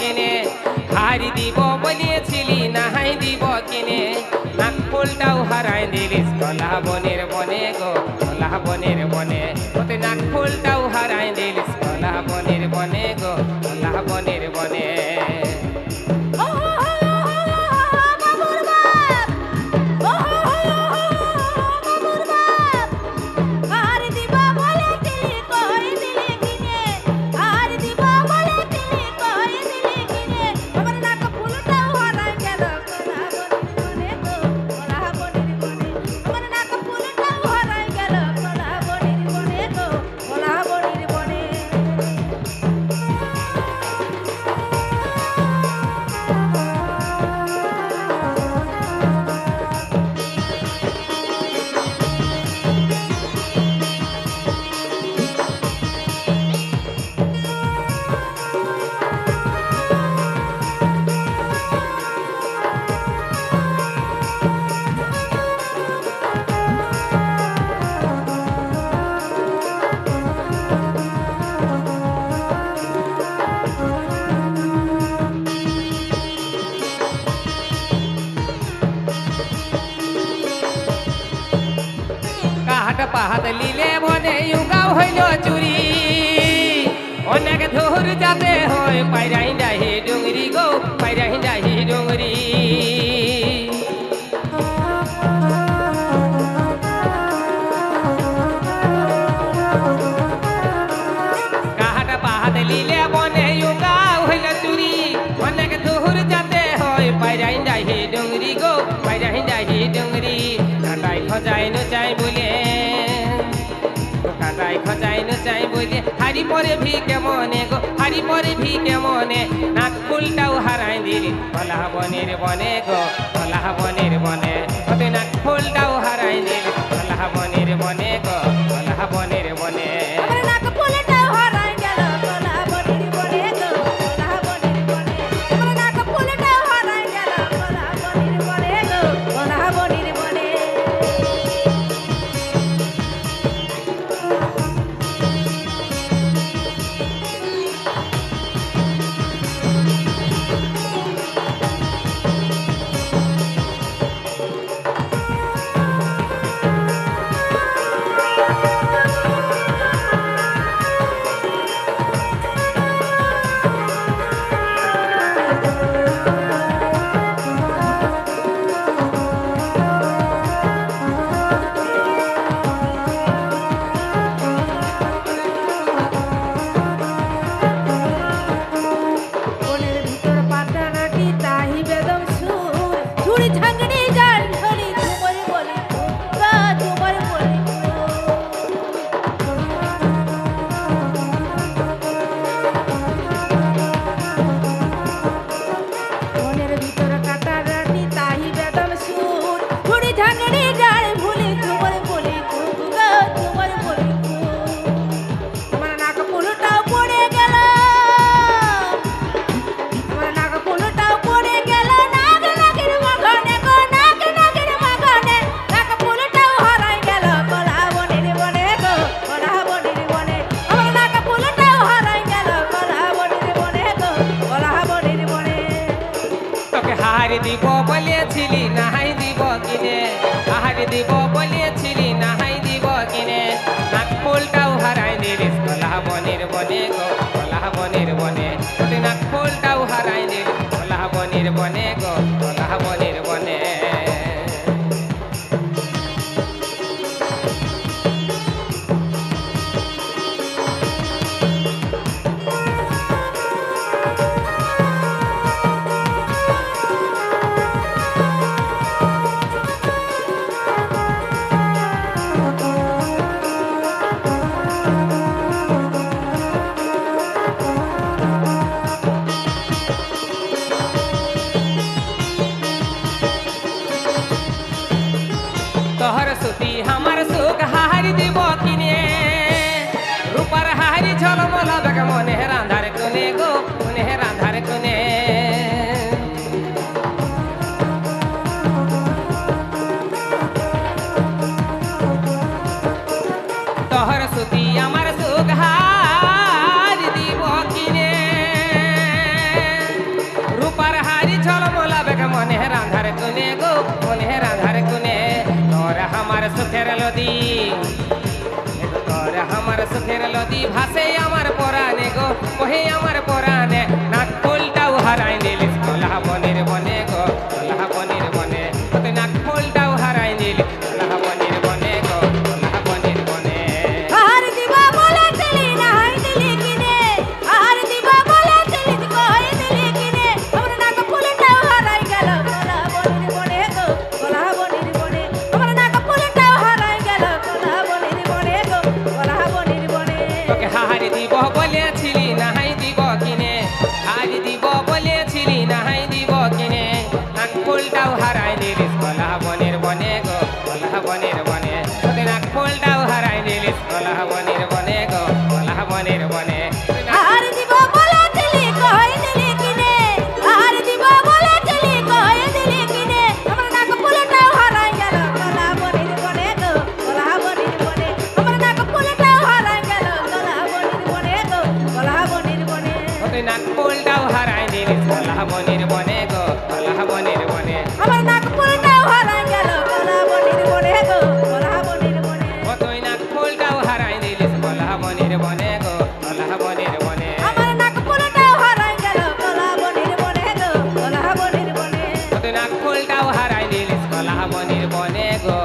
কেনে? হারি দিব বলিয়েছিলি, নাহাই দিব কেনে? নাক ফুলটাও হারাই দিলিস কলা বনের বনে গো কলা বনের বনে। কাহাট পাহাত লিলে বনে ইউগাও হইল চুরি। অনেক ধুর যাতে হয়, পাইরাই ডাহি ডুংরি গো, পাইরাই ডাহি ডুংরি। কাহাট পাহাত লিলে বনে ইউগাও হইল চুরি। অনেক ধুর যাতে হয়, পাইরাই ডাহি ডুংরি গো, পাইরাই ডাহি ডুংরি। কাটাই খজাই পরে ভি কেমনে গো, হারি পরে ভি কেমনে নাক ফুলটাও হারাই দিলি, কলা বনের বনে গো, কলা বনের বনে। নাক ফুলটাও হারাই দিলি, কলা বনের বনে গো। দিব বলেছিলি, নাহাই দিব কিনে। হারি দিব বলেছিলি, নাহাই দিব কিনে। নাক ফুলটাও হারাই দিলিস কলা বনের বনে গো, কলা বনে। নাক ফুলটাও হারাই বনের বনে গো। লদি। আমার সুখের লদি ভাসে আমার পরা নেগো কহে আমার কলা বনের বনে গো কলা বনের বনে আমার নাগপুরটাও হারাই গেল কলা বনের বনে গো কলা বনের বনে ও তুই নাগপুরটাও হারাই দিলিস কলা বনের বনে গো কলা বনের বনে আমার নাগপুরটাও হারাই গেল কলা বনের বনে গো কলা বনের বনে ও তুই নাগপুরটাও হারাই দিলিস কলা বনের বনে গো।